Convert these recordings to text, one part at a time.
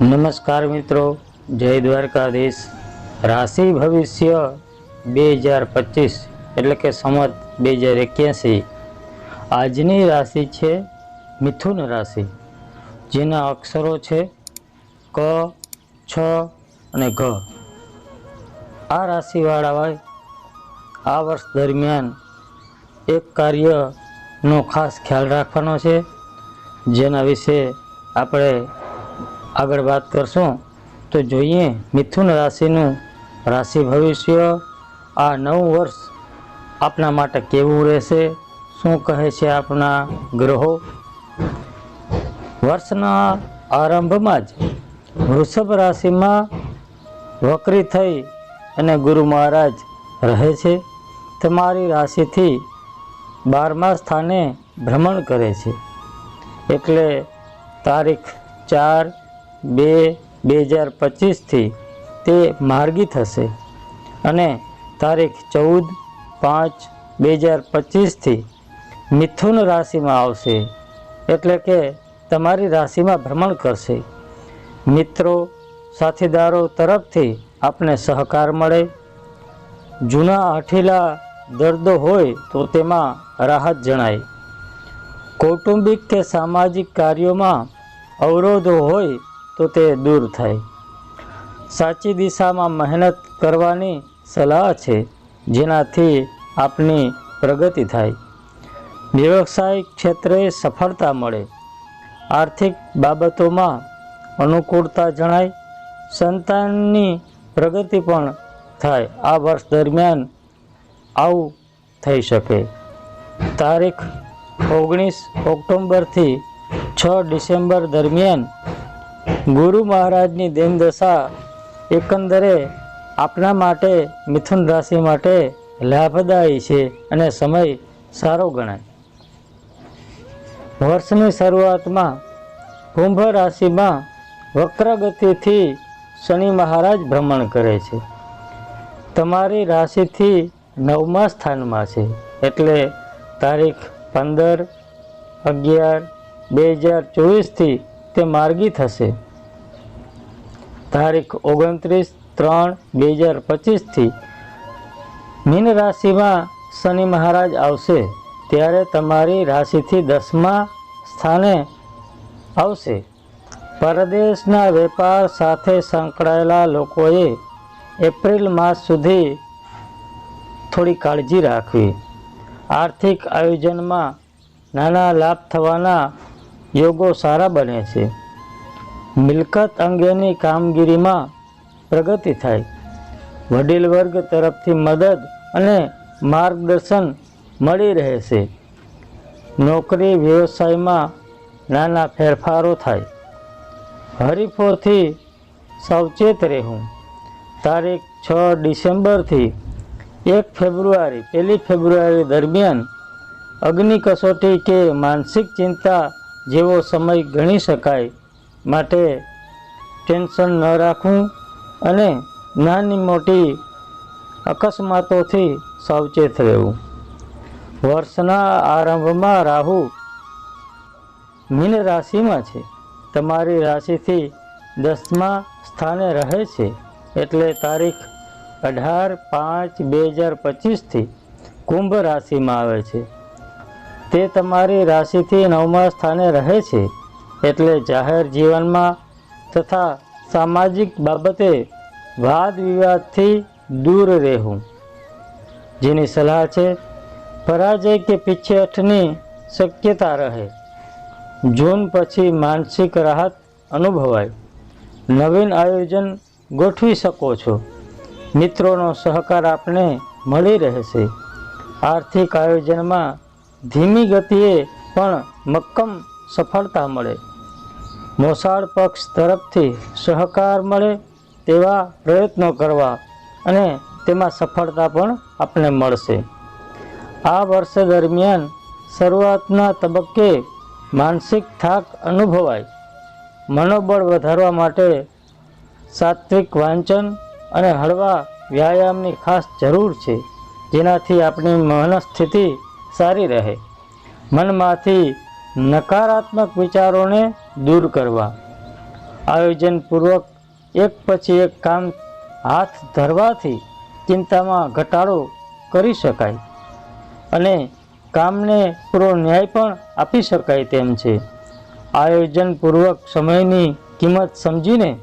નમસ્કાર મિત્રો, જય દ્વારકાધીશ. રાશિ ભવિષ્ય બે હજાર પચીસ, એટલે કે સંમત બે હજાર એક્યાસી. આજની રાશિ છે મિથુન રાશિ, જેના અક્ષરો છે ક, છ અને ઘ. આ રાશિવાળા આ વર્ષ દરમિયાન એક કાર્યનો ખાસ ખ્યાલ રાખવાનો છે, જેના વિશે આપણે આગળ વાત કરશું, તો જોઈએ મિથુન રાશિનું રાશિ ભવિષ્ય. આ નવું વર્ષ આપના માટે કેવું રહેશે? શું કહે છે આપણા ગ્રહો? વર્ષના આરંભમાં જ વૃષભ રાશિમાં વક્રી થઈ અને ગુરુ મહારાજ રહે છે. તમારી રાશિથી બારમા સ્થાને ભ્રમણ કરે છે. એટલે તારીખ ચાર બે બે હજાર પચીસથી તે માર્ગી થશે. અને તારીખ ચૌદ પાંચ બે હજાર પચીસથી મિથુન રાશિમાં આવશે. એટલે કે તમારી રાશિમાં ભ્રમણ કરશે. મિત્રો, સાથીદારો તરફથી આપને સહકાર મળે. જૂના હઠીલા દર્દો હોય તો તેમાં રાહત જણાય. કૌટુંબિક કે સામાજિક કાર્યોમાં અવરોધો હોય તો તે દૂર થાય. સાચી દિશામાં મહેનત કરવાની સલાહ છે, જેનાથી આપની પ્રગતિ થાય. વ્યવસાય ક્ષેત્રે સફળતા મળે. આર્થિક બાબતોમાં અનુકૂળતા જણાય. સંતાનની પ્રગતિ પણ થાય. આ વર્ષ દરમિયાન આવું થઈ શકે. તારીખ ઓગણીસ ઓક્ટોબરથી છ ડિસેમ્બર દરમિયાન ગુરુ મહારાજની દેનદશા એકંદરે આપના માટે, મિથુન રાશિ માટે લાભદાયી છે અને સમય સારો ગણાય. વર્ષની શરૂઆતમાં કુંભ રાશિમાં વક્રગતિથી શનિ મહારાજ ભ્રમણ કરે છે. તમારી રાશિથી નવમા સ્થાનમાં છે, એટલે તારીખ પંદર, અગિયાર, બે હજાર ચોવીસથી તે માર્ગી થશે. તારીખ ઓગણત્રીસ ત્રણ બે હજાર પચીસથી મીન રાશિમાં શનિ મહારાજ આવશે, ત્યારે તમારી રાશિથી દસમા સ્થાને આવશે. પરદેશના વેપાર સાથે સંકળાયેલા લોકોએ એપ્રિલ માસ સુધી થોડી કાળજી રાખવી. આર્થિક આયોજનમાં નાના લાભ થવાના યોગો સારા બને છે. મિલકત અંગેની કામગીરીમાં પ્રગતિ થાય. વડીલ વર્ગ તરફથી મદદ અને માર્ગદર્શન મળી રહે છે. નોકરી વ્યવસાયમાં નાના ફેરફારો થાય. હરીફોથી સાવચેત રહેવું. તારીખ છ ડિસેમ્બરથી એક ફેબ્રુઆરી, પહેલી ફેબ્રુઆરી દરમિયાન અગ્નિ કસોટી કે માનસિક ચિંતા જેવો સમય ગણી શકાય માટે ટેન્શન ન રાખવું અને નાની મોટી અકસ્માતોથી સાવચેત રહેવું. વર્ષના આરંભમાં રાહુ મીન રાશિમાં છે. તમારી રાશિથી દસમા સ્થાને રહે છે એટલે તારીખ અઢાર પાંચ બે હજાર પચીસથી કુંભ રાશિમાં આવે છે. તે તમારી રાશિથી નવમા સ્થાને રહે છે, એટલે જાહેર જીવનમાં તથા સામાજિક બાબતે વાદ વિવાદથી દૂર રહેવું. જેની સલાહ છે, પરાજય કે પીછેઠની શક્યતા રહે. જૂન પછી માનસિક રાહત અનુભવાય. નવીન આયોજન ગોઠવી શકો છો. મિત્રોનો સહકાર આપને મળી રહેશે. આર્થિક આયોજનમાં ધીમી ગતિએ પણ મક્કમ સફળતા મળે. મોસાળ પક્ષ તરફથી સહકાર મળે તેવા પ્રયત્નો કરવા અને તેમાં સફળતા પણ આપણને મળશે. આ વર્ષ દરમિયાન શરૂઆતના તબક્કે માનસિક થાક અનુભવાય. મનોબળ વધારવા માટે સાત્વિક વાંચન અને હળવા વ્યાયામની ખાસ જરૂર છે, જેનાથી આપણી મનસ્થિતિ સારી રહે. મનમાંથી નકારાત્મક વિચારોને દૂર કરવા. આયોજનપૂર્વક એક પછી એક કામ હાથ ધરવાથી ચિંતામાં ઘટાડો કરી શકાય. અને કામને પૂરો ન્યાય પણ આપી શકાય તેમ છે. આયોજનપૂર્વક સમયની કિંમત સમજીને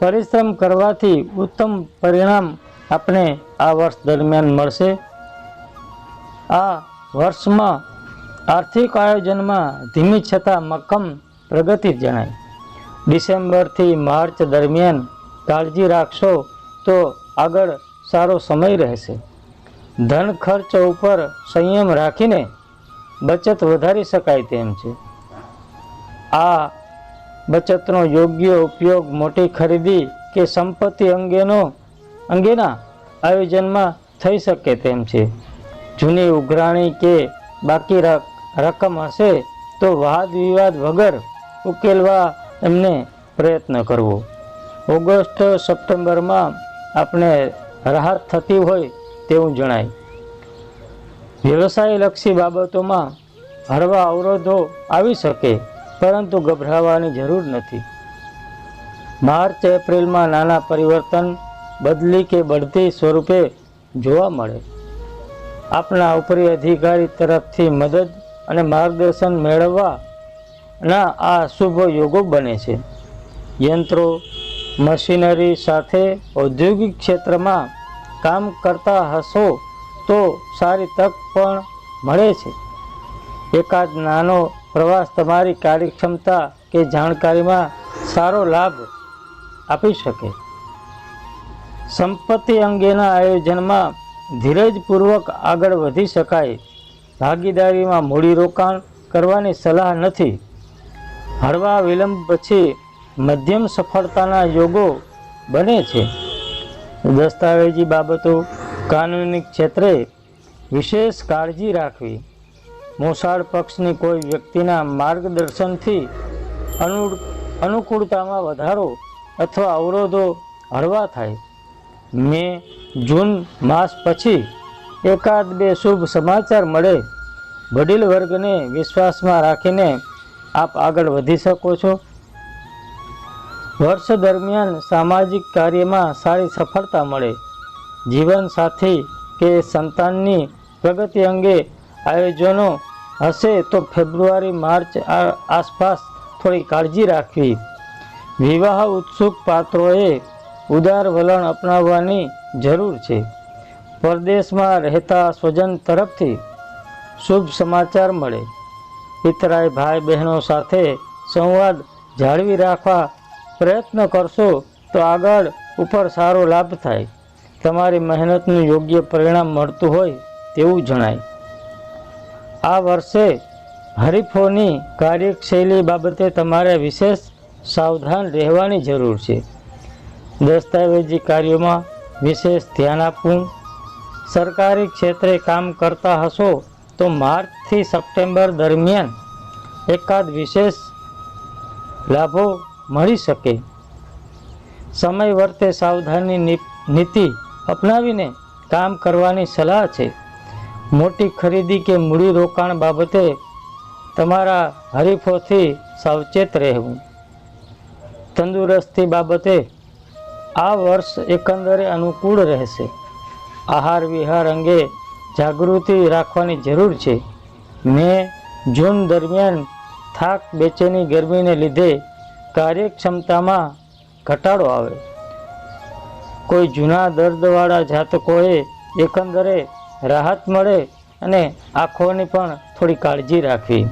પરિશ્રમ કરવાથી ઉત્તમ પરિણામ આપણે આ વર્ષ દરમિયાન મળશે. આ વર્ષમાં આર્થિક આયોજનમાં ધીમી છતાં મક્કમ પ્રગતિ જણાય. ડિસેમ્બરથી માર્ચ દરમિયાન કાળજી રાખશો તો આગળ સારો સમય રહેશે. ધન ખર્ચ ઉપર સંયમ રાખીને બચત વધારી શકાય તેમ છે. આ બચતનો યોગ્ય ઉપયોગ મોટી ખરીદી કે સંપત્તિ અંગેનો અંગેના આયોજનમાં થઈ શકે તેમ છે. જૂની ઉઘરાણી કે બાકી રકમ હશે તો વાદ વિવાદ વગર ઉકેલવા એમને પ્રયત્ન કરવો. ઓગસ્ટ સપ્ટેમ્બરમાં આપણે રાહત થતી હોય તેવું જણાય. વ્યવસાયલક્ષી બાબતોમાં હળવા અવરોધો આવી શકે, પરંતુ ગભરાવાની જરૂર નથી. માર્ચ, એપ્રિલમાં નાના પરિવર્તન, બદલી કે બઢતી સ્વરૂપે જોવા મળે. આપના ઉપરી અધિકારી તરફથી મદદ અને માર્ગદર્શન મેળવવાના આ શુભ યોગો બને છે. યંત્રો, મશીનરી સાથે ઔદ્યોગિક ક્ષેત્રમાં કામ કરતા હશો તો સારી તક પણ મળે છે. એકાદ નાનો પ્રવાસ તમારી કાર્યક્ષમતા કે જાણકારીમાં સારો લાભ આપી શકે. સંપત્તિ અંગેના આયોજનમાં ધીરજપૂર્વક આગળ વધી શકાય. ભાગીદારીમાં મૂડીરોકાણ કરવાની સલાહ નથી. હળવા વિલંબ પછી મધ્યમ સફળતાના યોગો બને છે. દસ્તાવેજી બાબતો, કાનૂની ક્ષેત્રે વિશેષ કાળજી રાખવી. મોસાળ પક્ષની કોઈ વ્યક્તિના માર્ગદર્શનથી અનુ અનુકૂળતામાં વધારો અથવા અવરોધો હળવા થાય. મે જૂન માસ પછી એકાદ બે શુભ સમાચાર મળે. વડીલ વર્ગને વિશ્વાસમાં રાખીને આપ આગળ વધી શકો છો. વર્ષ દરમિયાન સામાજિક કાર્યમાં સારી સફળતા મળે. જીવનસાથી કે સંતાનની પ્રગતિ અંગે આયોજનો હશે તો ફેબ્રુઆરી, માર્ચ આસપાસ થોડી કાળજી રાખવી. વિવાહ ઉત્સુક પાત્રોએ ઉદાર વલણ અપનાવવાની જરૂર છે. પરદેશમાં રહેતા સ્વજન તરફથી શુભ સમાચાર મળે. પિતરાય ભાઈ બહેનો સાથે સંવાદ જાળવી રાખવા પ્રયત્ન કરશો તો આગળ ઉપર સારો લાભ થાય. તમારી મહેનતનું યોગ્ય પરિણામ મળતું હોય તેવું જણાય. આ વર્ષે હરીફોની કાર્યશૈલી બાબતે તમારે વિશેષ સાવધાન રહેવાની જરૂર છે. દસ્તાવેજી કાર્યોમાં વિશેષ ધ્યાન આપવું. સરકારી ક્ષેત્રે કામ કરતા હશો તો માર્ચથી સપ્ટેમ્બર દરમિયાન એકાદ વિશેષ લાભો મળી શકે. સમય વર્તે સાવધાની નીતિ અપનાવીને કામ કરવાની સલાહ છે. મોટી ખરીદી કે મૂડી રોકાણ બાબતે તમારા હરીફોથી સાવચેત રહેવું. તંદુરસ્તી બાબતે આ વર્ષ એકંદરે અનુકૂળ રહેશે. આહાર વિહાર અંગે જાગૃતિ રાખવાની જરૂર છે. મે જૂન દરમિયાન થાક બેચેની ગરમીને લીધે કાર્યક્ષમતામાં ઘટાડો આવે. કોઈ જૂના દર્દવાળા જાતકોએ એકંદરે રાહત મળે અને આંખોની પણ થોડી કાળજી રાખવી.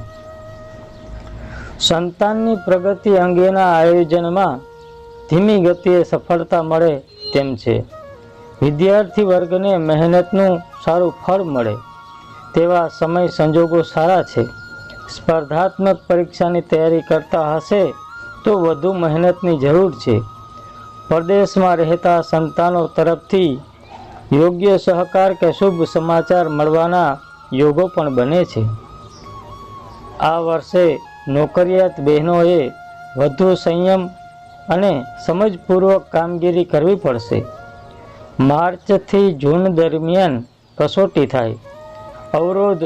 સંતાનની પ્રગતિ અંગેના આયોજનમાં ધીમી ગતિએ સફળતા મળે તેમ છે. વિદ્યાર્થી વર્ગને મહેનતનું સારું ફળ મળે તેવા સમય સંજોગો સારા છે. સ્પર્ધાત્મક પરીક્ષાની તૈયારી કરતા હશે તો વધુ મહેનતની જરૂર છે. પરદેશમાં રહેતા સંતાનો તરફથી યોગ્ય સહકાર કે શુભ સમાચાર મળવાના યોગો પણ બને છે. આ વર્ષે નોકરિયાત બહેનોએ વધુ સંયમ અને સમજપૂર્વક કામગીરી કરવી પડશે. માર્ચથી જૂન દરમિયાન કસોટી થાય. અવરોધ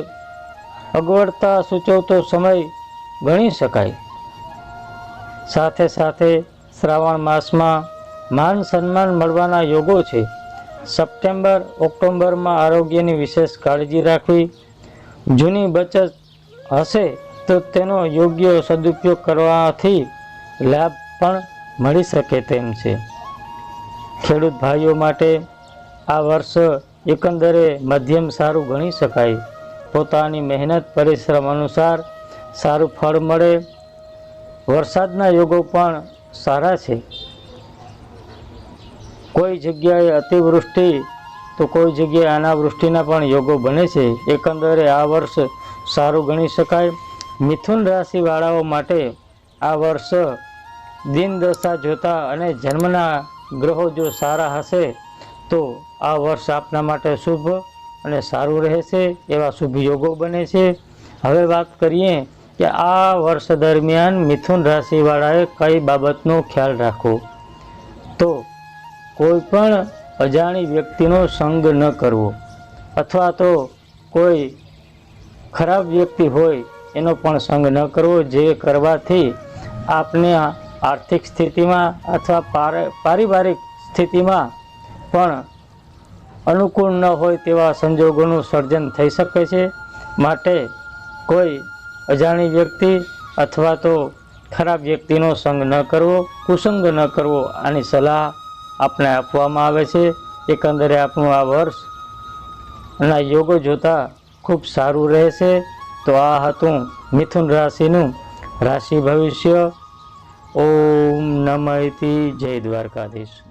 અગવડતા સૂચવતો સમય ગણી શકાય. સાથે સાથે શ્રાવણ માસમાં માન સન્માન મળવાના યોગો છે. સપ્ટેમ્બર, ઓક્ટોબરમાં આરોગ્યની વિશેષ કાળજી રાખવી. જૂની બચત હશે તો તેનો યોગ્ય સદુપયોગ કરવાથી લાભ પણ મળી શકે તેમ છે. ખેડૂત ભાઈઓ માટે આ વર્ષ એકંદરે મધ્યમ સારું ગણી શકાય. પોતાની મહેનત પરિશ્રમ અનુસાર સારું ફળ મળે. વરસાદના યોગો પણ સારા છે. કોઈ જગ્યાએ અતિવૃષ્ટિ તો કોઈ જગ્યાએ અનાવૃષ્ટિના પણ યોગો બને છે. એકંદરે આ વર્ષ સારું ગણી શકાય. મિથુન રાશિવાળાઓ માટે આ વર્ષ દિન દશા જોતા અને જન્મના ગ્રહો જો સારા હશે, તો આ વર્ષ આપના માટે શુભ અને સારું રહેશે એવા શુભ યોગો બને છે. હવે વાત કરીએ કે આ વર્ષ દરમિયાન મિથુન રાશિવાળાએ કઈ બાબતનો ખ્યાલ રાખવો? તો કોઈ પણ અજાણી વ્યક્તિનો સંગ ન કરવો, અથવા તો કોઈ ખરાબ વ્યક્તિ હોય એનો પણ સંગ ન કરવો જે કરવાથી આપને આર્થિક સ્થિતિમાં અથવા પાર- પારિવારિક સ્થિતિમાં પણ અનુકૂળ ન હોય તેવા સંજોગોનું સર્જન થઈ શકે છે. માટે કોઈ અજાણી વ્યક્તિ અથવા તો ખરાબ વ્યક્તિનો સંગ ન કરવો, કુસંગ ન કરવો આની સલાહ આપને આપવામાં આવે છે. એકંદરે આપણું આ વર્ષના યોગો જોતા ખૂબ સારું રહેશે. તો આ હતું મિથુન રાશિનું રાશિ ભવિષ્ય. ઓમ નમઃ જય દ્વારકાધીશ.